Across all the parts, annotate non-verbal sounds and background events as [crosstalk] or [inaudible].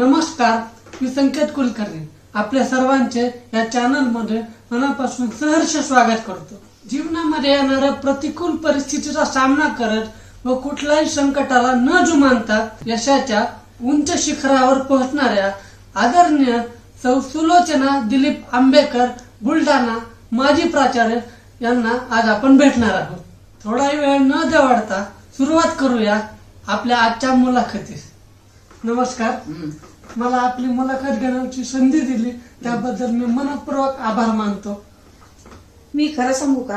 नमस्कार मी संकेत कुलकर्णी. आपल्या सर्वांचे या चॅनलमध्ये मनापासून सहर्ष स्वागत करतो. जीवनामध्ये येणाऱ्या प्रतिकूल परिस्थितीचा सामना करत व कुठल्याही संकटाला न जुमानता यशाच्या उंच शिखरावर पोहोचणाऱ्या आदरणीय सौ सुलोचना दिलीप आंबेकर बुलढाणा माजी प्राचार्य यांना आज आपण भेटणार आहोत. थोडाही वेळ न देवाडता सुरुवात करूया आपल्या आजच्या मुलाखतीस. नमस्कार. मला आपली मुलाखत घेण्याची संधी दिली. त्याबद्दल मी मनपूर्वक आभार मानतो. मी खरं सांगू का?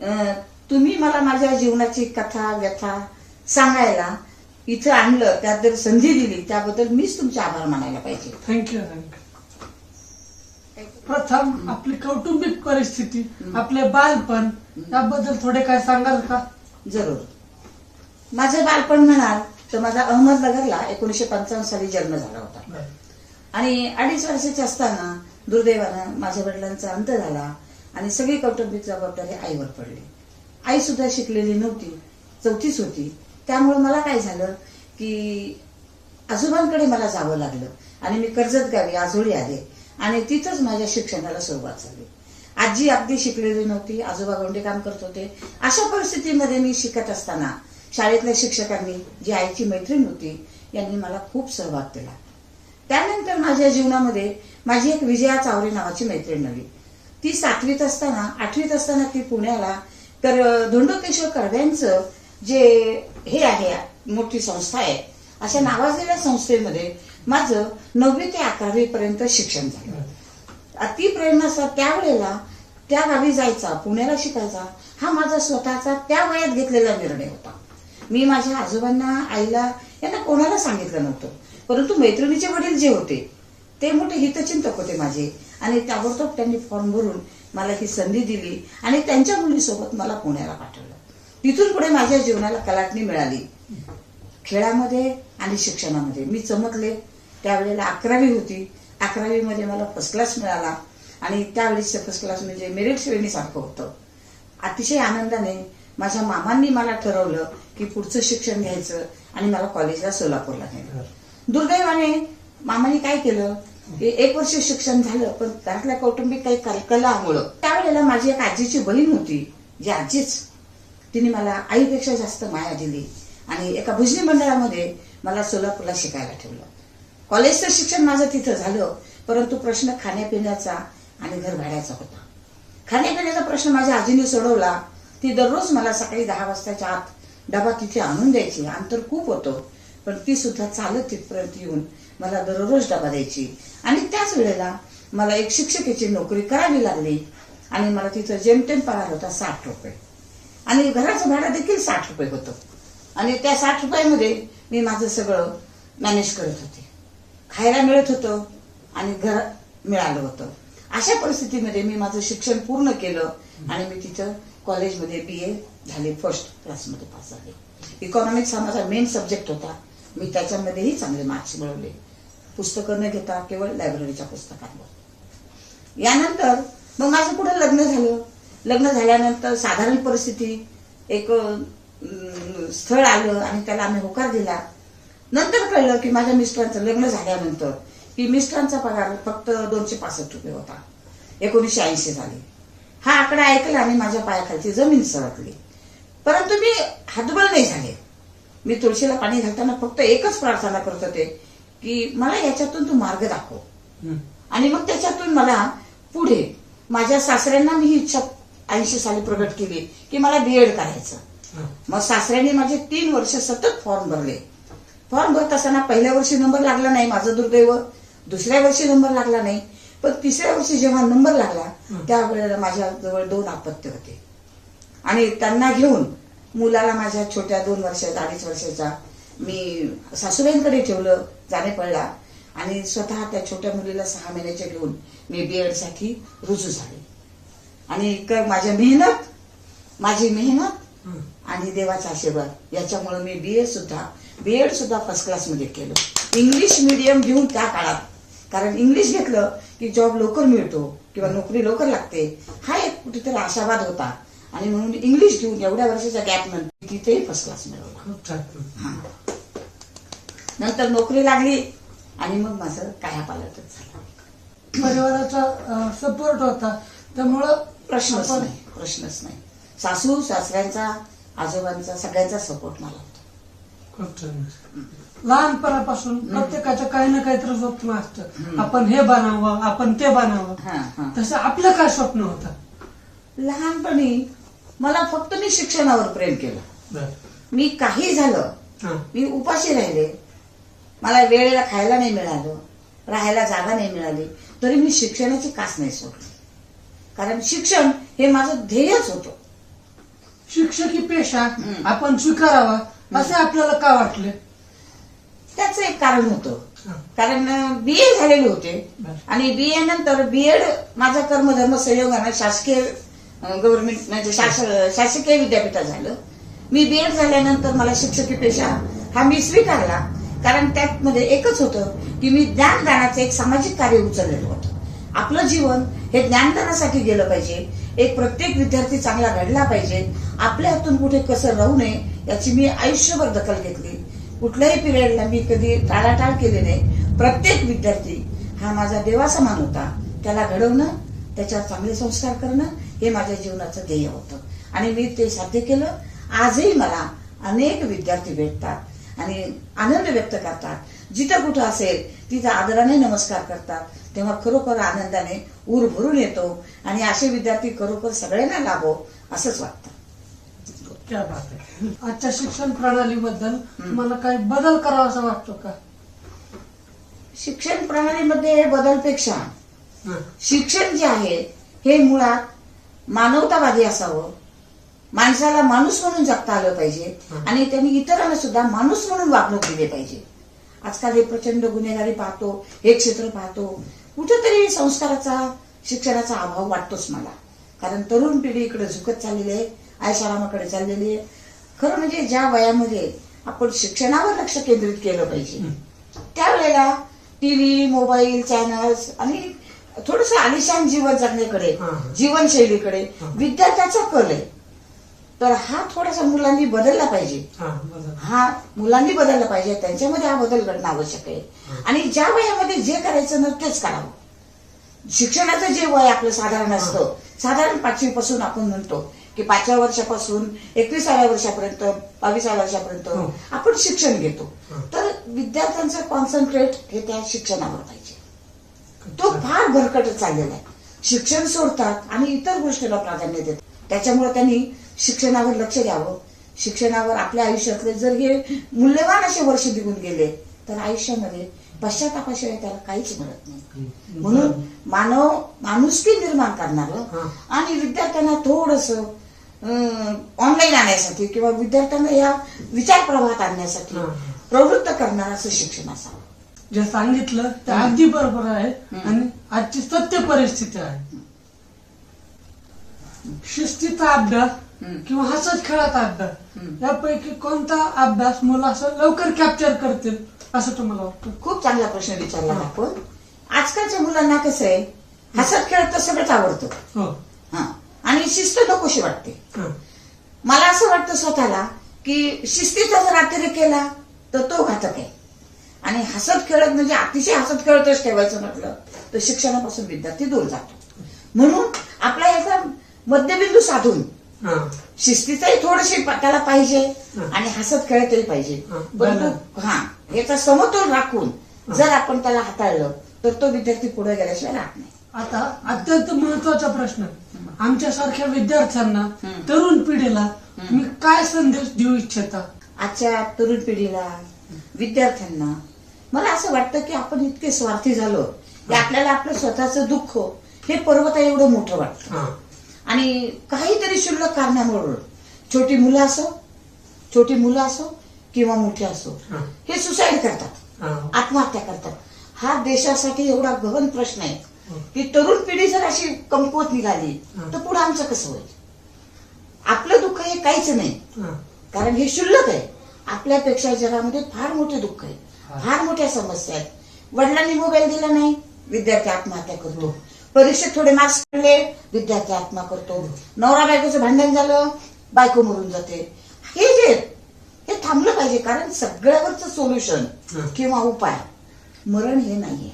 अं, तुम्ही मला माझ्या जीवनाची कथा व्यथा सांगायला इथं आणलं त्यात जर संधी दिली त्याबद्दल मीच तुमचे आभार मानायला पाहिजे. थँक्यू थँक्यू प्रथम आपली कौटुंबिक परिस्थिती आपले बालपण याबद्दल थोडे काय सांगाल का? जरूर. माझं बालपण म्हणाल तर माझा अहमदनगरला एकोणीशे पंचावन्न साली जन्म झाला होता. आणि अडीच वर्षाचे असताना दुर्दैवानं माझ्या वडिलांचा अंत झाला आणि सगळी कौटुंबिक जबाबदारी आईवर पडली. आई सुद्धा शिकलेली नव्हती चौथीच होती. त्यामुळे मला काय झालं की आजोबांकडे मला जावं लागलं आणि मी कर्जत गावी आजोळी आले आणि तिथंच माझ्या शिक्षणाला सुरुवात झाली. आजी अगदी शिकलेली नव्हती आजोबा गोंडे काम करत होते. अशा परिस्थितीमध्ये मी शिकत असताना शाळेतल्या शिक्षकांनी जी आईची मैत्रीण होती यांनी मला खूप सहभाग केला. त्यानंतर माझ्या जीवनामध्ये माझी एक विजया चावरे नावाची मैत्रीण नवी ती सातवीत असताना आठवीत असताना ती पुण्याला तर धोंडोकेश्वर कर्व्यांचं जे हे आहे मोठी संस्था आहे अशा नावाजलेल्या संस्थेमध्ये माझं नववी ते अकरावी पर्यंत शिक्षण झालं. अति प्रेरणा त्यावेळेला त्या गावी जायचा पुण्याला शिकायचा हा माझा स्वतःचा त्या वयात घेतलेला निर्णय होता. मी माझ्या आजोबांना आईला यांना कोणाला सांगितलं नव्हतं. परंतु मैत्रिणीचे वडील जे होते ते मोठे हितचिंतक होते माझे. आणि ताबडतोब त्यांनी फॉर्म भरून मला ही संधी दिली आणि त्यांच्या मुलीसोबत मला पुण्याला पाठवलं. तिथून पुढे माझ्या जीवनाला कलाटणी मिळाली. खेळामध्ये आणि शिक्षणामध्ये. मी चमकले. त्यावेळेला अकरावी होती. अकरावीमध्ये मला फर्स्ट क्लास मिळाला. आणि त्यावेळेस फर्स्ट क्लास म्हणजे मेरिट श्रेणीसारखं होतं. अतिशय आनंदाने माझ्या मामांनी मला ठरवलं की पुढचं शिक्षण घ्यायचं आणि मला कॉलेजला सोलापूरला नेलं. दुर्दैवाने मामाने काय केलं की एक वर्ष शिक्षण झालं पण घरातल्या कौटुंबिक काही कलकलामुळं. त्यावेळेला माझी एक आजीची बहीण होती जी आजीच. तिने मला आईपेक्षा जास्त माया दिली आणि एका भजनी मंडळामध्ये मला सोलापूरला शिकायला ठेवलं. कॉलेजचं शिक्षण माझं तिथं झालं परंतु प्रश्न खाण्यापिण्याचा आणि घर भाड्याचा होता. खाण्यापिण्याचा प्रश्न माझ्या आजीने सोडवला. ती दररोज मला सकाळी दहा वाजताच्या आत डबा तिथे आणून द्यायची. अंतर खूप होतं. पण ती सुद्धा चालत तिथपर्यंत येऊन मला दररोज डबा द्यायची. आणि त्याच वेळेला मला एक शिक्षकेची नोकरी करावी लागली. आणि मला तिथं जेमतेम पगार होता साठ रुपये. आणि घराचं भाडं देखील साठ रुपये होतं. आणि त्या साठ रुपयामध्ये मी माझं सगळं मॅनेज करत होते. खायला मिळत होतं आणि घर मिळालं होतं. अशा परिस्थितीमध्ये मी माझं शिक्षण पूर्ण केलं. आणि मी तिथं कॉलेजमध्ये बी ए झाले फर्स्ट क्लासमध्ये पास झाले. इकॉनॉमिक्स हा माझा मेन सब्जेक्ट होता. मी त्याच्यामध्येही चांगले मार्क्स मिळवले. पुस्तकं न घेता केवळ लायब्ररीच्या पुस्तकांवर. यानंतर मग माझं पुढे लग्न झालं. लग्न झाल्यानंतर साधारण परिस्थिती एक स्थळ आलं आणि त्याला आम्ही होकार दिला. नंतर कळलं की माझ्या मिस्टरांचं लग्न झाल्यानंतर की मिस्टरांचा पगार फक्त दोनशे पासष्ट रुपये होता. एकोणीसशे ऐंशी झाले. हा आकडा ऐकला आणि माझ्या पायाखालची जमीन सरकली. परंतु मी हातबल नाही झाले. मी तुळशीला पाणी घालताना फक्त एकच प्रार्थना करत होते की मला याच्यातून तू मार्ग दाखव. आणि मग त्याच्यातून मला पुढे माझ्या सासऱ्यांना मी ही इच्छा ऐंशी साली प्रगट केली की मला बीएड करायचं. मग सासऱ्यांनी माझे तीन वर्ष सतत फॉर्म भरले. फॉर्म भरत असताना पहिल्या वर्षी नंबर लागला नाही माझं दुर्दैव. दुसऱ्या वर्षी नंबर लागला नाही. पण तिसऱ्या वर्षी जेव्हा नंबर लागला त्यावेळेला माझ्या जवळ दोन अपत्य होते. आणि त्यांना घेऊन मुलाला माझ्या छोट्या दोन वर्षाचा अडीच वर्षाचा मी सासूबाईंकडे ठेवलं जाणे पडला. आणि स्वतः त्या छोट्या मुलीला सहा महिन्याच्या घेऊन मी बीएडसाठी रुजू झाले. आणि माझ्या मेहनत माझी मेहनत आणि देवाचा आशीर्वाद याच्यामुळे मी बीए सुद्धा बीएड सुद्धा फर्स्ट क्लासमध्ये केलं. इंग्लिश मिडियम घेऊन त्या काळात कारण इंग्लिश घेतलं की जॉब लवकर मिळतो किंवा नोकरी लवकर लागते. हा एक कुठेतरी आशावाद होता. आणि म्हणून इंग्लिश घेऊन एवढ्या वर्षाच्या गॅप नंतर तिथेही फर्स्ट क्लास मिळवला. हा. नंतर नोकरी लागली आणि मग माझं कायापालटच झालं. परिवाराचा सपोर्ट होता. त्यामुळं प्रश्नच नाही प्रश्नच नाही. सासू सासऱ्यांचा आजोबांचा सगळ्यांचा सपोर्ट मला होता. खूप छान. लहानपणापासून प्रत्येकाचं काही ना काहीतरी स्वप्न असतं. आपण हे बनावं आपण ते बनावं. तसं आपलं काय स्वप्न होतं? लहानपणी मला फक्त मी शिक्षणावर प्रेम केलं. मी काही झालं. मी उपाशी राहिले. मला वेळेला खायला नाही मिळालं राहायला जागा नाही मिळाली. तरी मी शिक्षणाची कास नाही सोडली. कारण शिक्षण हे माझं ध्येयच होतं. शिक्षकी पेशा. आपण स्वीकारावा असे आपल्याला का वाटले? त्याचं एक कारण होतं. कारण बी ए झालेले होते. आणि बी ए नंतर बीएड माझा कर्मधर्म संयोगानं शासकीय गव्हर्नमेंट म्हणजे शास- शासकीय विद्यापीठात झालं. मी बीएड झाल्यानंतर मला शिक्षकी पेशा हा मी स्वीकारला. कारण त्यामध्ये एकच होतं की मी ज्ञानदानाचं एक सामाजिक कार्य उचललेलं होतं. आपलं जीवन हे ज्ञानदानासाठी गेलं पाहिजे. एक प्रत्येक विद्यार्थी चांगला घडला पाहिजे. आपल्या हातून कुठे कसं राहू नये याची मी आयुष्यभर दखल घेतली. कुठल्याही पिरियडला मी कधी टाळाटाळ केली नाही. प्रत्येक विद्यार्थी हा माझा देवासमान होता. त्याला घडवणं त्याच्यावर चांगले संस्कार करणं हे माझ्या जीवनाचं ध्येय होतं. आणि मी ते साध्य केलं. आजही मला अनेक विद्यार्थी भेटतात आणि आनंद व्यक्त करतात. जिथं कुठं असेल तिथं आदराने नमस्कार करतात. तेव्हा खरोखर आनंदाने ऊर भरून येतो आणि असे विद्यार्थी खरोखर सगळ्यांना लाभो असंच वाटतं. क्या बात आहे आजच्या शिक्षण प्रणालीबद्दल मला काही बदल करावा असं वाटतो का? शिक्षण प्रणालीमध्ये बदलपेक्षा. शिक्षण जे आहे हे मुळात मानवतावादी असावं. माणसाला माणूस म्हणून जगता आलं पाहिजे. आणि त्यांनी इतरांना सुद्धा माणूस म्हणून वागणूक दिली पाहिजे. आजकाल हे प्रचंड गुन्हेगारी पाहतो हे क्षेत्र पाहतो. कुठेतरी संस्काराचा शिक्षणाचा अभाव वाटतोच मला. कारण तरुण पिढी इकडे झुकत चाललेली आहे. आयशारामाकडे चाललेली आहे. खरं म्हणजे ज्या वयामध्ये आपण शिक्षणावर लक्ष केंद्रित केलं पाहिजे. त्यावेळेला टीव्ही मोबाईल चॅनल्स आणि थोडस आलिशान जीवन जगण्याकडे. जीवनशैलीकडे. विद्यार्थ्याचा कल आहे. तर हा थोडासा मुलांनी बदलला पाहिजे. हा हा मुलांनी बदलला पाहिजे. त्यांच्यामध्ये हा बदल घडणं आवश्यक आहे. आणि ज्या वयामध्ये जे करायचं ना तेच करावं. शिक्षणाचं जे वय आपलं साधारण असतं साधारण पाचवी पासून आपण म्हणतो की पाचव्या वर्षापासून एकविसाव्या वर्षापर्यंत बावीसाव्या वर्षापर्यंत हो. आपण शिक्षण घेतो. तर विद्यार्थ्यांचं कॉन्सन्ट्रेट हे त्या शिक्षणावर पाहिजे. तो फार भरकट चाललेला आहे. शिक्षण सोडतात आणि इतर गोष्टीला प्राधान्य देतात. त्याच्यामुळे त्यांनी शिक्षणावर लक्ष द्यावं. शिक्षणावर आपल्या आयुष्यातले जर हे मूल्यवान असे वर्ष निघून गेले तर आयुष्यामध्ये पश्चातापाशिवाय त्याला काहीच मिळत नाही. म्हणून मानव माणुसकी निर्माण करणारं. आणि विद्यार्थ्यांना थोडस ऑनलाईन आणण्यासाठी किंवा विद्यार्थ्यांना या विचार प्रवाहात आणण्यासाठी. प्रवृत्त करणारं असं शिक्षण असावं. जे सांगितलं ते अगदी बरोबर आहे. आणि आजची सत्य परिस्थिती आहे. शिस्तीचा अभ्यास. किंवा हसत खेळाचा अभ्यास. यापैकी कोणता अभ्यास मुलं असं लवकर कॅप्चर करतील असं तुम्हाला वाटतं? खूप चांगला प्रश्न विचारला आपण. आजकालच्या मुलांना कसं आहे? हसत खेळत तर सगळंच आवडतं. हा. आणि शिस्त नकोशी वाटते. मला असं वाटतं स्वतःला की शिस्तीचा जर अतिरेक केला तर तो घातक आहे आणि हसत खेळत म्हणजे अतिशय हसत खेळतच ठेवायचं म्हटलं तर शिक्षणापासून विद्यार्थी दूर जातो म्हणून आपला याचा मध्यबिंदू साधून. शिस्तीचाही थोडीशी त्याला पाहिजे. आणि हसत खेळतही पाहिजे हा, परंतु हा याचा समतोल राखून. जर आपण त्याला हाताळलं तर तो विद्यार्थी पुढे गेल्याशिवाय राहत नाही आता अत्यंत महत्त्वाचा प्रश्न आमच्या सारख्या विद्यार्थ्यांना. तरुण पिढीला मी काय संदेश देऊ इच्छिता आजच्या तरुण पिढीला विद्यार्थ्यांना मला असं वाटतं की आपण इतके स्वार्थी झालो की आपल्याला आपलं स्वतःचं दुःख हे पर्वत एवढं मोठं वाटतं. आणि काहीतरी क्षुल्लक कारणामुळे छोटी मुलं असो छोटी मुलं असो किंवा मोठी असो हा. सुसाईड करतात. आत्महत्या करतात हा देशासाठी एवढा गहन प्रश्न आहे हो. की तरुण पिढी जर अशी कमकुवत निघाली. तर पुढे आमचं कसं होईल आपलं दुःख हे काहीच नाही. कारण हे शुल्लक आहे आपल्यापेक्षा जगामध्ये फार मोठे दुःख आहे. फार मोठ्या समस्या आहेत वडिलांनी मोबाईल दिला नाही विद्यार्थी आत्महत्या करतो परीक्षेत थोडे मार्क्स पडले विद्यार्थी आत्महत्या करतो नवरा बायकोचं भांडण झालं बायको मरून जाते हे जे हे थांबलं पाहिजे कारण सगळ्यावरचं सोल्युशन. किंवा उपाय मरण हे नाहीये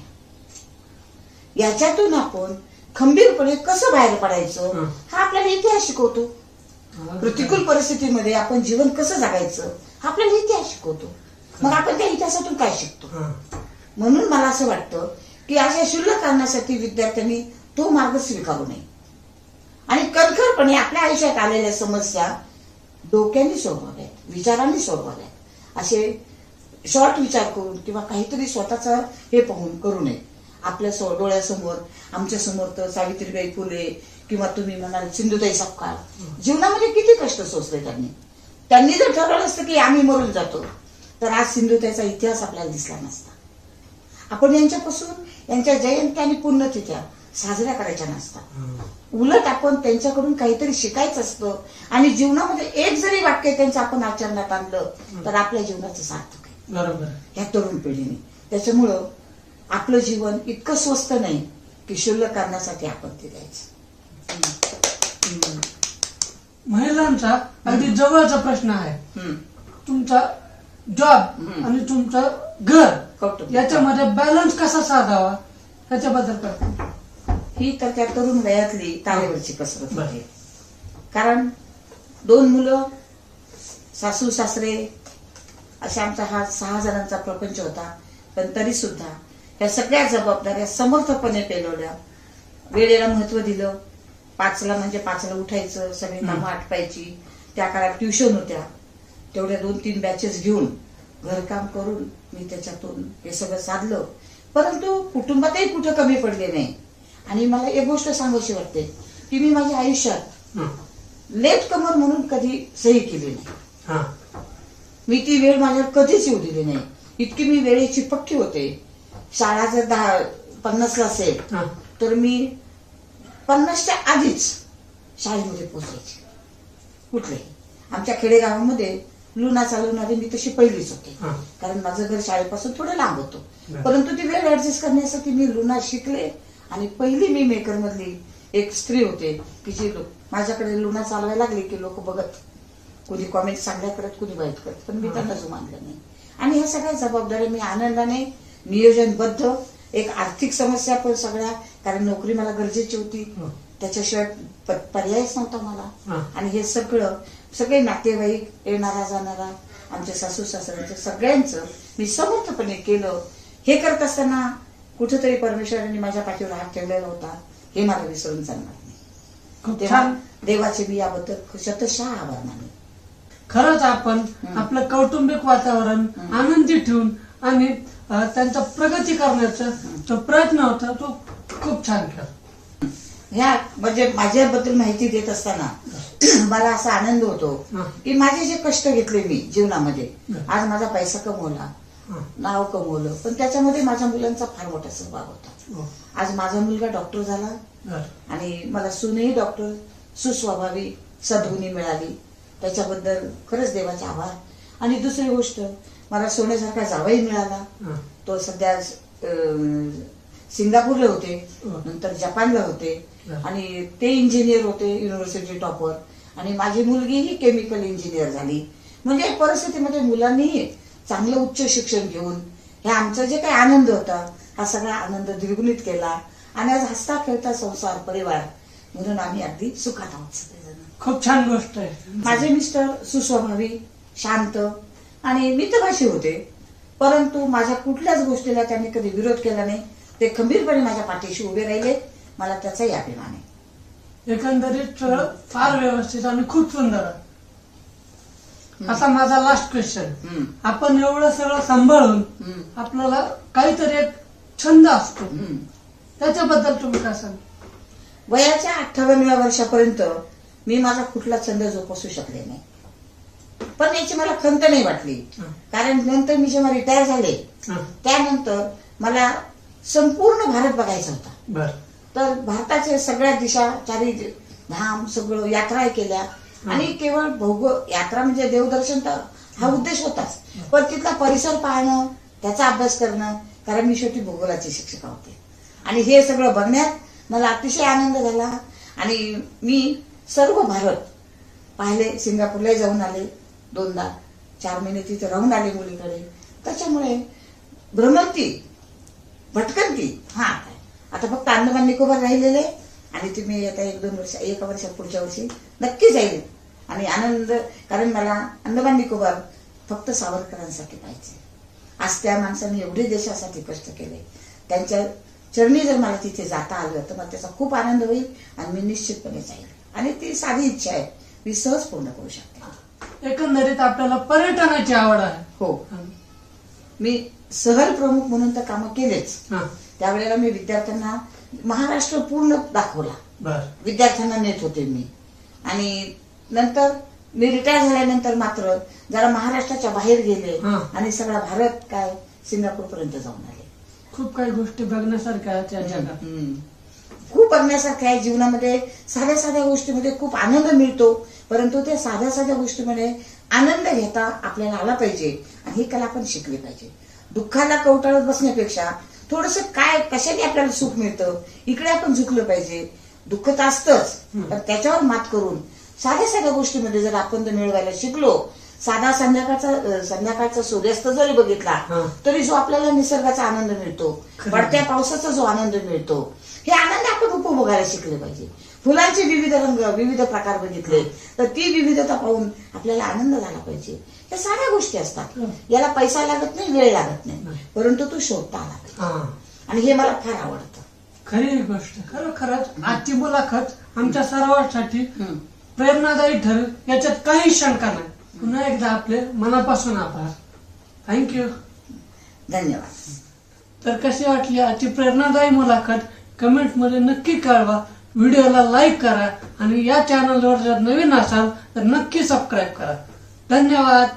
याच्यातून आपण खंबीरपणे कसं बाहेर पडायचं हं. आपल्याला इतिहास शिकवतो. प्रतिकूल परिस्थितीमध्ये आपण जीवन कसं जगायचं हा आपल्याला इतिहास शिकवतो. मग आपण त्या इतिहासातून काय शिकतो. म्हणून मला असं वाटतं की अशा क्षुल्लक कारणासाठी विद्यार्थ्यांनी तो मार्ग स्वीकारू नये. आणि कणखरपणे आपल्या आयुष्यात आलेल्या समस्या डोक्याने सोडवाव्यात विचारांनी सोडवाव्यात. असे शॉर्ट विचार करून किंवा काहीतरी स्वतःचा हे पाहून करू नये. आपल्या डोळ्यासमोर आमच्यासमोर तर सावित्रीबाई फुले किंवा तुम्ही म्हणाल सिंधुताई सपकाळ. जीवनामध्ये किती कष्ट सोसले त्यांनी. त्यांनी जर ठरवलं असतं की आम्ही मरून जातो तर आज सिंधुताईचा इतिहास आपल्याला दिसला नसता. आपण यांच्यापासून यांच्या जयंती आणि पुण्यतिथ्या साजऱ्या करायच्या नसतात. उलट आपण त्यांच्याकडून काहीतरी शिकायचं असतं आणि जीवनामध्ये एक जरी वाक्य त्यांचं आपण आचरणात आणलं तर आपल्या जीवनाचं सार्थक आहे. बरोबर. ह्या तरुण पिढीने. त्याच्यामुळं आपलं जीवन इतकं स्वस्त नाही की क्षुल्लक करण्यासाठी आपण ते द्यायचं. महिलांचा अगदी जवळचा प्रश्न आहे. तुमचा जॉब. आणि तुमचं घर. याच्यामध्ये बॅलन्स कसा साधावा ह्याच्याबद्दल काय ही तर त्या तरुण वयातली तारेवरची कसरत. आहे कारण दोन मुलं सासू सासरे अशा आमचा हा सहा जणांचा प्रपंच होता पण तरी सुद्धा या सगळ्या जबाबदाऱ्या समर्थपणे पेलवल्या. वेळेला महत्त्व दिलं. पाचला म्हणजे पाचला उठायचं सगळी कामं आटपायची. त्या काळात ट्युशन होत्या. तेवढ्या दोन तीन बॅचेस घेऊन घरकाम करून मी त्याच्यातून हे सगळं साधलं. परंतु कुटुंबातही कुठं कमी पडले नाही. आणि मला एक गोष्ट सांगायची वाटते की मी माझ्या आयुष्यात. लेट कमर म्हणून कधी सही केली नाही. हं. मी ती वेळ माझ्यावर कधीच येऊ दिली नाही. इतकी मी वेळेची पक्की होते. शाळा जर दहा पन्नासला असेल हं. तर मी पन्नासच्या आधीच शाळेमध्ये पोहोचायची. कुठले? आमच्या खेडेगावामध्ये लुना चालवणारी मी तशी पहिलीच होते. हं. कारण माझं घर शाळेपासून थोडं लांब होतं. बरं. परंतु ती वेळ ऍडजस्ट करण्यासाठी मी लुना शिकले आणि पहिली मी मेकर मधली एक स्त्री होते. की जी लोक माझ्याकडे लुना चालवायला लागली की लोक बघत. कोणी कॉमेंट चांगल्या करत कोणी वाईट करत. पण मी त्यांना जुमानलं नाही. आणि ह्या सगळ्या जबाबदाऱ्या मी आनंदाने नियोजनबद्ध एक आर्थिक समस्या पण सगळ्या कारण नोकरी मला गरजेची होती हो. त्याच्याशिवाय पर्यायच नव्हता मला. आणि हे सगळं सगळे नातेवाईक येणारा जाणारा आमच्या सासू सासऱ्यांचं सगळ्यांचं मी समर्थपणे केलं हे करत असताना कुठेतरी परमेश्वराने माझ्या पाठीवर हात ठेवलेला होता हे मला विसरून चालणार नाही तेव्हा देवाचे मी याबद्दल शतशः आभार मानले खरंच आपण. आपलं कौटुंबिक वातावरण. आनंदी ठेवून आणि त्यांचा प्रगती करण्याचा जो प्रयत्न होता तो खूप छान केला ह्या म्हणजे माझ्याबद्दल माहिती देत असताना [clears throat] मला असा आनंद होतो. की माझे जे कष्ट घेतले मी जीवनामध्ये. आज माझा पैसा कमवला. नाव कमवलं पण त्याच्यामध्ये माझ्या मुलांचा फार मोठा सहभाग होता हो. आज माझा मुलगा डॉक्टर झाला. आणि मला सूनही डॉक्टर सुस्वभावी सद्गुणी मिळाली त्याच्याबद्दल खरंच देवाचे आभार आणि दुसरी गोष्ट मला सोन्यासारखा जावई मिळाला. हं. तो सध्या सिंगापूरला होते. नंतर जपानला होते. आणि ते इंजिनियर होते युनिव्हर्सिटी टॉपर आणि माझी मुलगी ही केमिकल इंजिनियर झाली. म्हणजे परिस्थितीमध्ये मुलांनीही चांगलं उच्च शिक्षण घेऊन हे आमचा जे काही आनंद होता हा सगळा आनंद द्विगुणित केला. आणि आज हसता खेळता संसार परिवार म्हणून आम्ही अगदी सुखात आहोत सगळेजण. खूप छान गोष्ट आहे. माझे मिस्टर सुस्वभावी शांत आणि मितभाषी होते. परंतु माझ्या कुठल्याच गोष्टीला त्यांनी कधी विरोध केला नाही. ते खंबीरपणे माझ्या पाठीशी उभे राहिले. मला त्याचाही अभिमान आहे. एकंदरीत फार व्यवस्थित आणि खूप सुंदर. आता माझा लास्ट क्वेश्चन आपण एवढं सगळं सांभाळून आपल्याला काहीतरी एक छंद असतो. त्याच्याबद्दल तुम्ही काय सांग वयाच्या अठ्ठावन्नव्या वर्षापर्यंत मी माझा कुठला छंद जोपासू शकले नाही. पण याची मला खंत नाही वाटली. कारण नंतर मी जेव्हा रिटायर झाले. त्यानंतर मला संपूर्ण भारत बघायचा होता. बर. तर भारताचे सगळ्या दिशा चारी धाम सगळं यात्रा केल्या. आणि केवळ भौगो यात्रा म्हणजे देवदर्शन तर हा उद्देश होताच. पण तिथला परिसर पाहणं त्याचा अभ्यास करणं कारण मी शेवटी भूगोलाची शिक्षिका होते. आणि हे सगळं बघण्यात मला अतिशय आनंद झाला. आणि मी सर्व भारत पाहिले सिंगापूरलाही जाऊन आले. दोनदा चार महिने तिथे राहून आले मुलीकडे. त्याच्यामुळे भ्रमंती भटकंती. हा. आता फक्त अंदमान निकोबार राहिलेले आणि तुम्ही आता एक दोन वर्ष एका वर्षात पुढच्या वर्षी नक्की जाईल. आणि आनंद कारण मला अंदमान निकोबार फक्त सावरकरांसाठी पाहिजे आज त्या माणसाने एवढे देशासाठी कष्ट केले. त्यांच्या चरणी जर मला तिथे जाता आलं तर मला त्याचा खूप आनंद होईल आणि मी निश्चितपणे जाईल. आणि ती साधी इच्छा आहे. मी सहज पूर्ण करू शकते. एकंदरीत आपल्याला पर्यटनाची आवड आहे. हो. मी सहल प्रमुख म्हणून तर कामं केलेच. हा. त्यावेळेला मी विद्यार्थ्यांना महाराष्ट्र पूर्ण दाखवला. बर. विद्यार्थ्यांना नेत होते मी. आणि नंतर मी रिटायर झाल्यानंतर मात्र जरा महाराष्ट्राच्या बाहेर गेले हा. आणि सगळा भारत काय सिंगापूर पर्यंत जाऊन आले खूप काही गोष्टी बघण्यासारख्या आहेत या जगात. हम्म. खूप बघण्यासारखं आहे जीवनामध्ये. साध्या साध्या गोष्टीमध्ये खूप आनंद मिळतो. परंतु त्या साध्या साध्या गोष्टीमध्ये आनंद घेता आपल्याला आला पाहिजे आणि ही कला आपण शिकली पाहिजे दुःखाला कवटाळत बसण्यापेक्षा थोडस काय कशाने आपल्याला सुख मिळतं इकडे आपण झुकलं पाहिजे दुःख तर असतंच पण त्याच्यावर मात करून साध्या साध्या गोष्टीमध्ये जर आपण जर मिळवायला शिकलो साधा संध्याकाळचा संध्याकाळचा सूर्यास्त जरी बघितला. तरी जो आपल्याला निसर्गाचा आनंद मिळतो. पडत्या पावसाचा जो आनंद मिळतो हे आनंद आपण उपभोगायला शिकले पाहिजे फुलांचे विविध रंग विविध प्रकार बघितले तर ती विविधता पाहून आपल्याला आनंद झाला पाहिजे. या साऱ्या गोष्टी असतात. याला पैसा लागत नाही वेळ लागत नाही. परंतु तो शोधता आला हा. आणि हे मला फार आवडतं. खरी गोष्ट. खरोखरच आजची मुलाखत आमच्या सर्वांसाठी. प्रेरणादायी ठरेल. याच्यात काही शंका नाही. पुन्हा एकदा आपले मनापासून आभार. थँक्यू धन्यवाद. तर कशी वाटली आजची प्रेरणादायी मुलाखत? कमेंटमध्ये नक्की कळवा. व्हिडिओला लाईक करा आणि या चॅनलवर जर नवीन असाल तर नक्की सबस्क्राईब करा. धन्यवाद.